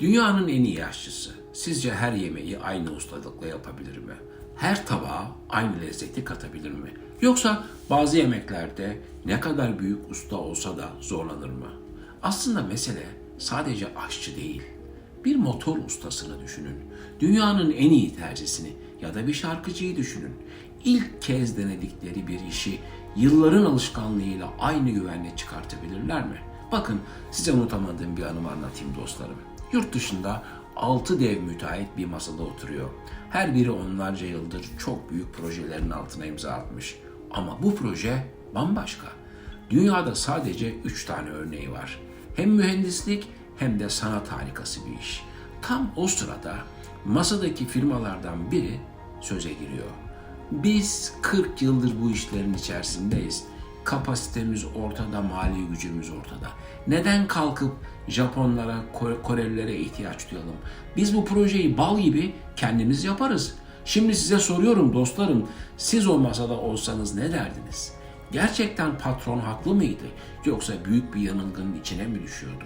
Dünyanın en iyi aşçısı sizce her yemeği aynı ustalıkla yapabilir mi? Her tabağa aynı lezzeti katabilir mi? Yoksa bazı yemeklerde ne kadar büyük usta olsa da zorlanır mı? Aslında mesele sadece aşçı değil. Bir motor ustasını düşünün. Dünyanın en iyi tercisini ya da bir şarkıcıyı düşünün. İlk kez denedikleri bir işi yılların alışkanlığıyla aynı güvenle çıkartabilirler mi? Bakın size unutamadığım bir anımı anlatayım dostlarım. Yurt dışında 6 dev müteahhit bir masada oturuyor. Her biri onlarca yıldır çok büyük projelerin altına imza atmış. Ama bu proje bambaşka. Dünyada sadece 3 tane örneği var. Hem mühendislik hem de sanat harikası bir iş. Tam o sırada masadaki firmalardan biri söze giriyor. Biz 40 yıldır bu işlerin içerisindeyiz. Kapasitemiz ortada, mali gücümüz ortada. Neden kalkıp Japonlara, Kore- Korelilere ihtiyaç duyalım? Biz bu projeyi bal gibi kendimiz yaparız. Şimdi size soruyorum dostlarım, siz o masada olsanız ne derdiniz? Gerçekten patron haklı mıydı yoksa büyük bir yanılgının içine mi düşüyordu?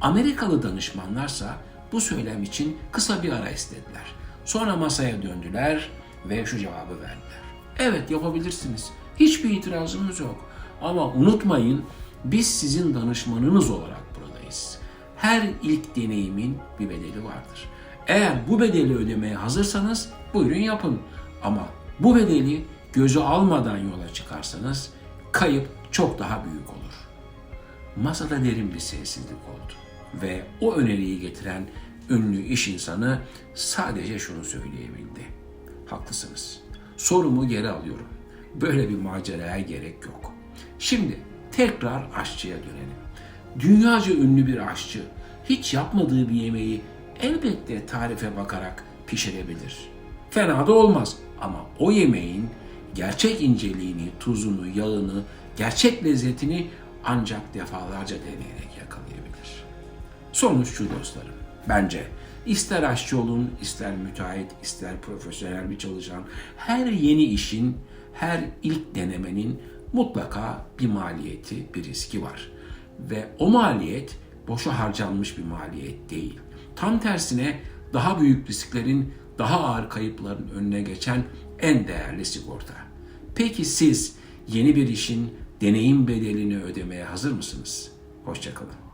Amerikalı danışmanlarsa bu söylem için kısa bir ara istediler. Sonra masaya döndüler ve şu cevabı verdiler. Evet yapabilirsiniz. Hiçbir itirazımız yok. Ama unutmayın biz sizin danışmanınız olarak buradayız. Her ilk deneyimin bir bedeli vardır. Eğer bu bedeli ödemeye hazırsanız buyurun yapın. Ama bu bedeli göze almadan yola çıkarsanız kayıp çok daha büyük olur. Masada derin bir sessizlik oldu. Ve o öneriyi getiren ünlü iş insanı sadece şunu söyleyebildi. Haklısınız. Sorumu geri alıyorum. Böyle bir maceraya gerek yok. Şimdi tekrar aşçıya dönelim. Dünyaca ünlü bir aşçı hiç yapmadığı bir yemeği elbette tarife bakarak pişirebilir. Fena da olmaz ama o yemeğin gerçek inceliğini, tuzunu, yağını, gerçek lezzetini ancak defalarca deneyerek yakalayabilir. Sonuç şu dostlarım. Bence ister aşçı olun, ister müteahhit, ister profesyonel bir çalışan, her yeni işin, her ilk denemenin mutlaka bir maliyeti, bir riski var. Ve o maliyet boşa harcanmış bir maliyet değil. Tam tersine daha büyük risklerin, daha ağır kayıpların önüne geçen en değerli sigorta. Peki siz yeni bir işin deneyim bedelini ödemeye hazır mısınız? Hoşçakalın.